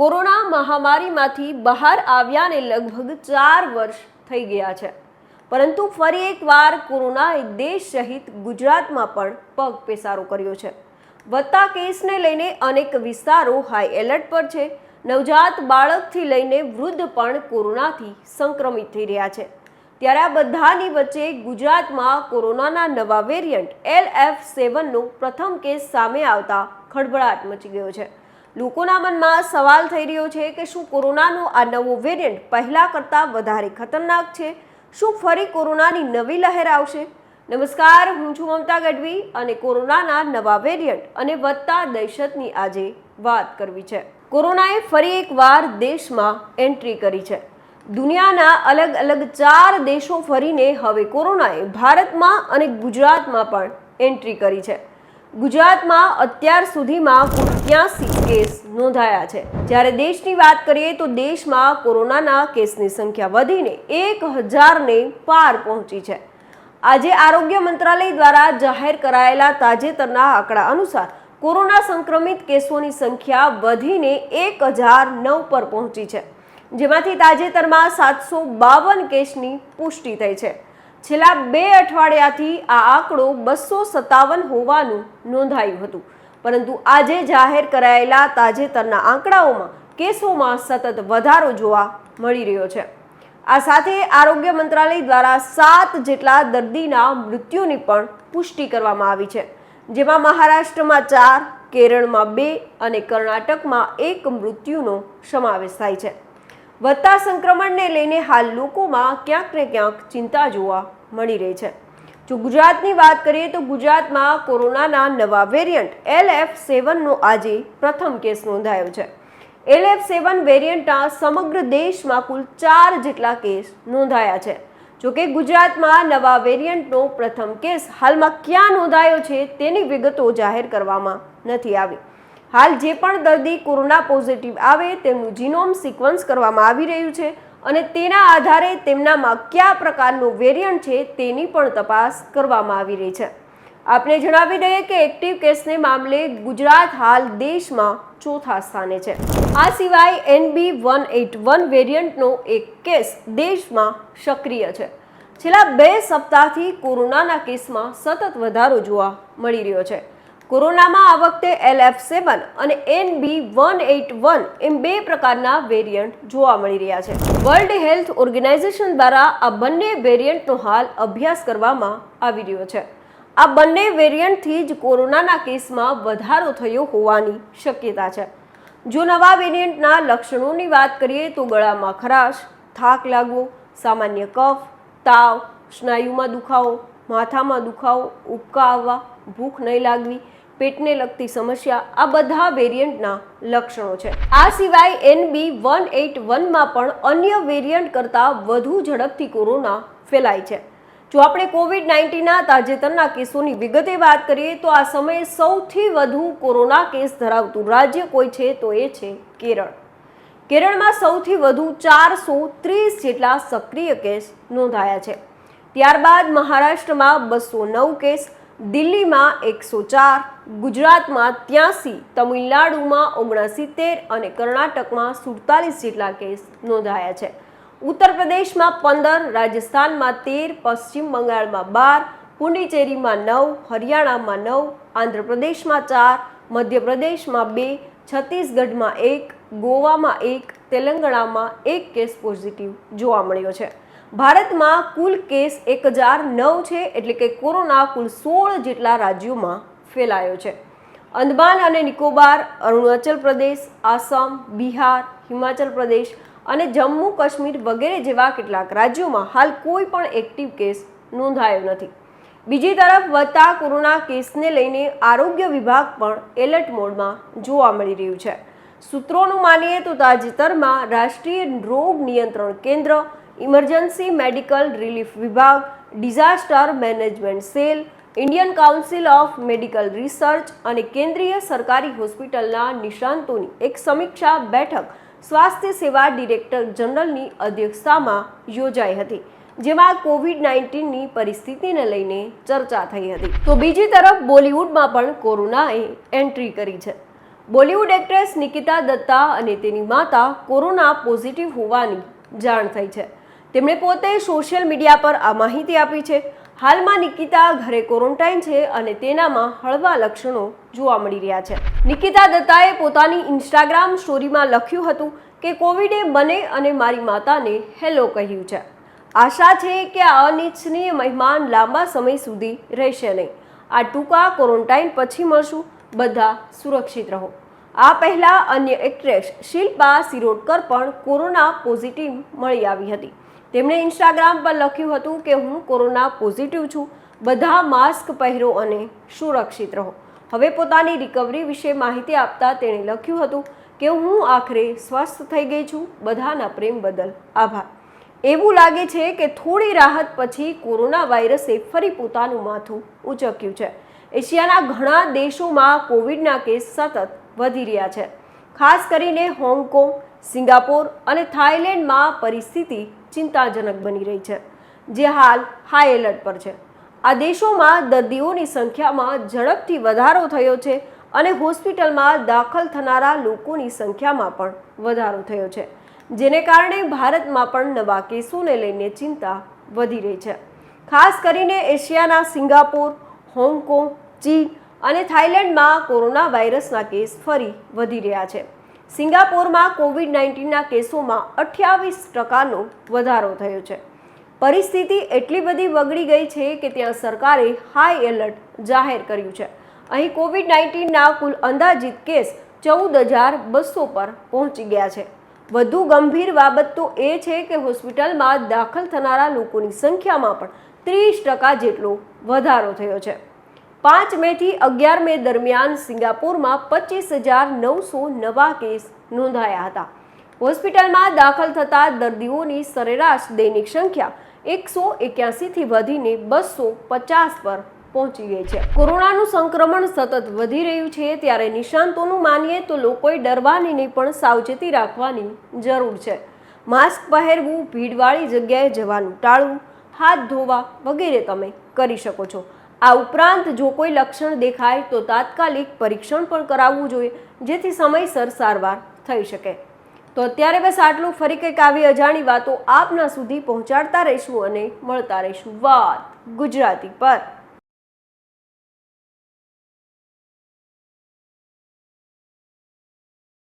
Corona મહામારીમાંથી બહાર આવ્યાને લગભગ ચાર વર્ષ થઈ ગયા છે. પરંતુ ફરી એકવાર કોરોનાએ દેશ સહિત ગુજરાતમાં પણ પગ પેસારો કર્યો છે. વધતા કેસને લઈને અનેક વિસ્તારો હાઈ એલર્ટ પર છે. નવજાત બાળકથી લઈને વૃદ્ધ પણ કોરોનાથી સંક્રમિત થઈ રહ્યા છે. ત્યારે આ બધાની વચ્ચે ગુજરાતમાં કોરોનાના નવા વેરિયન્ટ એલ એફ સેવનનો પ્રથમ કેસ સામે આવતા ખળભળાટ મચી ગયો છે. લોકોના મનમાં સવાલ થઈ રહ્યો છે કે શું કોરોનાનો આ નવો વેરિયન્ટ પહેલાં કરતાં વધારે ખતરનાક છે? શું ફરી કોરોનાની નવી લહેર આવશે? નમસ્કાર, હું છું મમતા ગઢવી અને કોરોનાના નવા વેરિયન્ટ અને વધતા દહેશતની આજે વાત કરવી છે. કોરોનાએ ફરી એકવાર દેશમાં એન્ટ્રી કરી છે. દુનિયાના અલગ અલગ ચાર દેશો ફરીને હવે કોરોનાએ ભારતમાં અને ગુજરાતમાં પણ એન્ટ્રી કરી છે. ગુજરાતમાં અત્યાર સુધીમાં ત્યાસી કેસ નોંધાયા છે. જ્યારે દેશની વાત કરીએ તો દેશમાં કોરોનાના કેસની સંખ્યા વધીને એક હજારને પાર પહોંચી છે. આજે આરોગ્ય મંત્રાલય દ્વારા જાહેર કરાયેલા તાજેતરના આંકડા અનુસાર કોરોના સંક્રમિત કેસોની સંખ્યા વધીને એક હજાર નવ પર પહોંચી છે, જેમાંથી તાજેતરમાં સાતસો બાવન કેસની પુષ્ટિ થઈ છે. છેલ્લા બે અઠવાડિયાથી આ આંકડો બસો સત્તાવન હોવાનું નોંધાયું હતું. પરંતુ આજે જાહેર કરાયેલા તાજેતરના આંકડાઓમાં કેસોમાં સતત વધારો જોવા મળી રહ્યો છે. આ સાથે આરોગ્ય મંત્રાલય દ્વારા સાત જેટલા દર્દીના મૃત્યુની પણ પુષ્ટિ કરવામાં આવી છે. જેમાં મહારાષ્ટ્રમાં ચાર, કેરળમાં બે અને કર્ણાટકમાં એક મૃત્યુનો સમાવેશ થાય છે. વધતા સંક્રમણને લઈને હાલ લોકોમાં ક્યાંક ને ક્યાંક ચિંતા જોવા મળી રહી છે. જો ગુજરાતની વાત કરીએ તો ગુજરાતમાં કોરોનાના નવા વેરિયન્ટ એલ એફ સેવનનો આજે પ્રથમ કેસ નોંધાયો છે. એલ એફ સેવન વેરિયન્ટના સમગ્ર દેશમાં કુલ ચાર જેટલા કેસ નોંધાયા છે. જોકે ગુજરાતમાં નવા વેરિયન્ટનો પ્રથમ કેસ હાલમાં ક્યાં નોંધાયો છે તેની વિગતો જાહેર કરવામાં નથી આવી. હાલ જે પણ દર્દી કોરોના પોઝિટિવ આવે તેમનું જીનોમ સિક્વન્સ કરવામાં આવી રહ્યું છે. અને તેના આધારે તેમનામાં કયા પ્રકારનું વેરિયન્ટ છે તેની પણ તપાસ કરવામાં આવી રહી છે. આપને જણાવી દઈએ કે એક્ટિવ કેસને મામલે ગુજરાત હાલ દેશમાં ચોથા સ્થાને છે. આ સિવાય એનબી વન એટ વન વેરિયન્ટનો એક કેસ દેશમાં સક્રિય છે. છેલ્લા બે સપ્તાહથી કોરોનાના કેસમાં સતત વધારો જોવા મળી રહ્યો છે. કોરોનામાં આ વખતે એલ એફ સેવન અને N B one eight one એમ બે પ્રકારના વેરિયન્ટ જોવા મળી રહ્યા છે. વર્લ્ડ હેલ્થ ઓર્ગેનાઇઝેશન દ્વારા આ બંને વેરિયન્ટનો હાલ અભ્યાસ કરવામાં આવી રહ્યો છે. આ બંને વેરિયન્ટથી જ કોરોનાના કેસમાં વધારો થયો હોવાની શક્યતા છે. જો નવા વેરિયન્ટના લક્ષણોની વાત કરીએ તો ગળામાં ખરાશ, થાક લાગવો, સામાન્ય કફ, તાવ, સ્નાયુમાં દુખાવો, માથામાં દુખાવો, ઉબકા આવવા, ભૂખ નહીં લાગવી પેટને લગતી સમસ્યા આ બધા વેરિયન્ટના લક્ષણો છે. આ સિવાય એનબી વન એટ વનમાં પણ અન્ય વેરિયન્ટ કરતાં વધુ ઝડપથી કોરોના ફેલાય છે. જો આપણે કોવિડ નાઇન્ટીનના તાજેતરના કેસોની વિગતે વાત કરીએ તો આ સમયે સૌથી વધુ કોરોના કેસ ધરાવતું રાજ્ય કોઈ છે તો એ છે કેરળ. કેરળમાં સૌથી વધુ ચારસો ત્રીસ જેટલા સક્રિય કેસ નોંધાયા છે. ત્યારબાદ મહારાષ્ટ્રમાં બસો નવ કેસ દિલ્હીમાં એકસો ચાર, ગુજરાતમાં ત્યાંસી, તમિલનાડુમાં ઓગણસિત્તેર અને કર્ણાટકમાં સુડતાલીસ જેટલા કેસ નોંધાયા છે. ઉત્તર પ્રદેશમાં પંદર, રાજસ્થાનમાં તેર, પશ્ચિમ બંગાળમાં બાર, પુડુચેરીમાં નવ, હરિયાણામાં નવ, આંધ્રપ્રદેશમાં ચાર, મધ્યપ્રદેશમાં બે, છત્તીસગઢમાં એક, ગોવામાં એક, તેલંગાણામાં એક કેસ પોઝિટિવ જોવા મળ્યો છે. ભારતમાં કુલ કેસ એક હજાર નવ છે, એટલે કે કોરોના કુલ સોળ જેટલા રાજ્યોમાં ફેલાયો છે. અંદમાન અને નિકોબાર, અરુણાચલ પ્રદેશ, આસામ, બિહાર, હિમાચલ પ્રદેશ અને જમ્મુ કાશ્મીર વગેરે જેવા કેટલાક રાજ્યોમાં હાલ કોઈ પણ એક્ટિવ કેસ નોંધાયો નથી. બીજી તરફ વધતા કોરોના કેસને લઈને આરોગ્ય વિભાગ પણ એલર્ટ મોડમાં જોવા મળી રહ્યું છે. સૂત્રોનું માનીએ તો તાજેતરમાં રાષ્ટ્રીય રોગ નિયંત્રણ કેન્દ્ર ઇમરજન્સી મેડિકલ રિલીફ વિભાગ disaster management cell Indian council of medical research અને કેન્દ્રીય સરકારી હોસ્પિટલના નિષ્ણાંતોની એક સમીક્ષા બેઠક સ્વાસ્થ્ય સેવા ડિરેક્ટર જનરલની અધ્યક્ષતામાં યોજાઈ હતી, જેમાં કોવિડ નાઇન્ટીનની પરિસ્થિતિને લઈને ચર્ચા થઈ હતી. તો બીજી તરફ બોલિવૂડમાં પણ કોરોનાએ એન્ટ્રી કરી છે. બોલિવૂડ એક્ટ્રેસ નિકિતા દત્તા અને તેની માતા કોરોના પોઝિટિવ હોવાની જાણ થઈ છે. તેમણે પોતે સોશિયલ મીડિયા પર આ માહિતી આપી છે. હાલમાં નિકિતા ઘરે ક્વોરન્ટાઇન છે અને તેનામાં હળવા લક્ષણો જોવા મળી રહ્યા છે. નિકિતા દત્તાએ પોતાની ઇન્સ્ટાગ્રામ સ્ટોરીમાં લખ્યું હતું કે, કોવિડે મને અને મારી માતાને હેલો કહ્યું છે. આશા છે કે આ અનિચ્છનીય મહેમાન લાંબા સમય સુધી રહેશે નહીં. આ ટૂંકા ક્વોરન્ટાઇન પછી મળશું. બધા સુરક્ષિત રહો. આ પહેલા અન્ય એક્ટ્રેસ શિલ્પા સિરોડકર પણ કોરોના પોઝિટિવ મળી આવી હતી. તેમણે ઇન્સ્ટાગ્રામ પર લખ્યું હતું કે, હું કોરોના પોઝિટિવ છું. બધા માસ્ક પહેરો અને સુરક્ષિત રહો. હવે પોતાની રિકવરી વિશે માહિતી આપતા તેણે લખ્યું હતું કે, હું આખરે સ્વસ્થ થઈ ગઈ છું. બધાના પ્રેમ બદલ આભાર. એવું લાગે છે કે થોડી રાહત પછી કોરોના વાયરસે ફરી પોતાનું માથું ઉચક્યું છે. એશિયાના ઘણા દેશોમાં કોવિડના કેસ સતત વધી રહ્યા છે. ખાસ કરીને હોંગકોંગ, સિંગાપોર અને થાઇલેન્ડમાં પરિસ્થિતિ ચિંતાજનક બની રહી છે, જે હાલ હાઈ એલર્ટ પર છે. આ દેશોમાં દર્દીઓની સંખ્યામાં ઝડપથી વધારો થયો છે અને હોસ્પિટલમાં દાખલ થનારા લોકોની સંખ્યામાં પણ વધારો થયો છે, જેને કારણે ભારતમાં પણ નવા કેસોને લઈને ચિંતા વધી રહી છે. ખાસ કરીને એશિયાના સિંગાપોર, હોંગકોંગ, ચીન અને થાઇલેન્ડમાં કોરોના વાયરસના કેસ ફરી વધી રહ્યા છે. સિંગાપોરમાં કોવિડ નાઇન્ટીનના કેસોમાં અઠ્યાવીસ ટકાનો વધારો થયો છે. પરિસ્થિતિ એટલી બધી બગડી ગઈ છે કે ત્યાં સરકારે હાઈ એલર્ટ જાહેર કર્યું છે. અહીં કોવિડ નાઇન્ટીનના કુલ અંદાજિત કેસ ચૌદ હજાર બસો પર પહોંચી ગયા છે. વધુ ગંભીર બાબત તો એ છે કે હોસ્પિટલમાં દાખલ થનારા લોકોની સંખ્યામાં પણ ત્રીસ ટકા જેટલો વધારો થયો છે. પાંચ મેથી અગિયાર મે દરમિયાન સિંગાપુરમાં પચીસ હજાર નવસો નવા કેસ નોંધાયા હતા. હોસ્પિટલમાં દાખલ થતા દર્દીઓની સરેરાશ દૈનિક સંખ્યા એકસો એક્યાસીથી વધીને બસો પચાસ પર પહોંચી ગઈ છે. કોરોનાનું સંક્રમણ સતત વધી રહ્યું છે ત્યારે નિષ્ણાંતોનું માનીએ તો લોકોએ ડરવાની નહીં પણ સાવચેતી રાખવાની જરૂર છે. માસ્ક પહેરવું, ભીડવાળી જગ્યાએ જવાનું ટાળવું, હાથ ધોવા વગેરે તમે કરી શકો છો. આ ઉપરાંત જો કોઈ લક્ષણ દેખાય તો તાત્કાલિક પરીક્ષણ પણ કરાવવું જોઈએ, જેથી સમયસર સારવાર થઈ શકે. તો અત્યારે બસ આટલું. ફરી કંઈક આવી અજાણી વાતો આપના સુધી પહોંચાડતા રહીશું અને મળતા રહીશું. વાત ગુજરાતી પર.